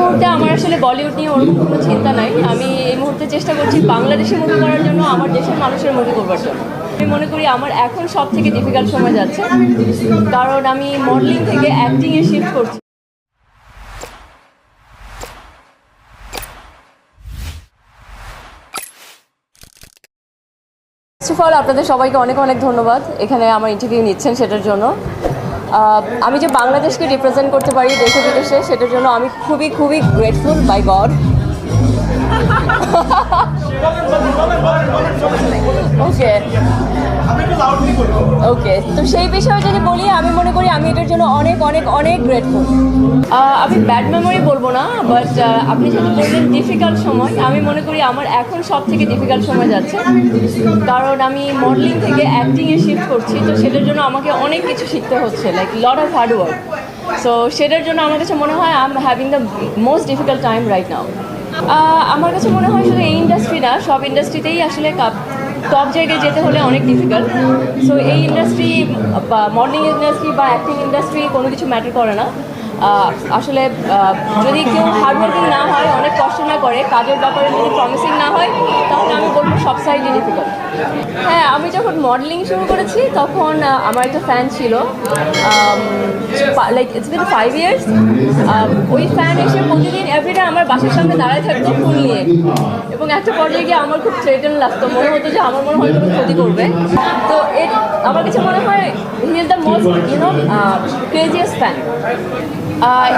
মুহূর্তে আমার আসলে বলিউড নিয়ে ওরকম কোনো চিন্তা নাই। আমি এই মুহূর্তে চেষ্টা করছি বাংলাদেশি মুভি করার জন্য, আমার দেশের মানুষের মুভি করবার জন্য। আমি মনে করি আমার এখন সব থেকে ডিফিকাল্ট সময় যাচ্ছে। কারণ আমি মডেলিং থেকে অ্যাক্টিংয়ে শিফট করছি। ফার্স্ট অফ অল আপনাদের সবাইকে অনেক অনেক ধন্যবাদ। এখানে আমার ইন্টারভিউ নিচ্ছেন সেটার জন্য। আমি যে বাংলাদেশকে রিপ্রেজেন্ট করতে পারি দেশে বিদেশে সেটার জন্য আমি খুবই খুবই grateful by God okay okay তো সেই বিষয়ে যদি বলি, আমি মনে করি আমি এটার জন্য অনেক অনেক অনেক গ্রেটফুল আমি ব্যাড মেমোরি বলব না বাট আপনি যেহেতু বললেন ডিফিকাল্ট সময়, আমি মনে করি আমার এখন সব থেকে ডিফিকাল্ট সময় যাচ্ছে। কারণ আমি মডেলিং থেকে অ্যাক্টিংয়ে শিফট করছি, তো সেটার জন্য আমাকে অনেক কিছু শিখতে হচ্ছে like lot of hard work so সেটার জন্য আমার কাছে মনে হয় I am having the most difficult time right now আমার কাছে মনে হয় শুধু এই ইন্ডাস্ট্রি না, সব ইন্ডাস্ট্রিতেই আসলে টপ জায়গায় যেতে হলে অনেক ডিফিকাল্ট সো এই ইন্ডাস্ট্রি বা মডেলিং ইন্ডাস্ট্রি বা অ্যাক্টিং ইন্ডাস্ট্রি কোনো কিছু ম্যাটার করে না। আসলে যদি কেউ হার্ডওয়ার্কিং না হয়, অনেক কষ্ট না করে, কাজের ব্যাপারে যদি প্রমিসিং না হয়, তাহলে আমি বলব সব সাইডে ডিফিকাল্ট হ্যাঁ আমি যখন মডেলিং শুরু করেছি, তখন আমার একটা ফ্যান ছিল like it's been five years ওই ফ্যান এসে প্রতিদিন এভরিডে আমার বাসার সামনে দাঁড়ায় থাকতো ফুল নিয়ে। এবং একটা পর্যায়ে গিয়ে আমার খুব থ্রেটেন লাগতো, মনে হতো যে আমার মনে হয় ক্ষতি করবে। তো এর, আমার কাছে মনে হয় he is the most you know craziest fan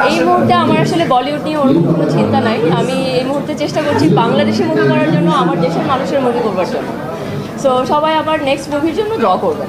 এই মুহূর্তে আমার আসলে বলিউড নিয়ে ওরকম কোনো চিন্তা নাই। আমি এই মুহূর্তে চেষ্টা করছি বাংলাদেশে মুভি করার জন্য আমার দেশের মানুষের মুভি করবার জন্য। সো সবাই আমার নেক্সট মুভির জন্য ড্র করবেন।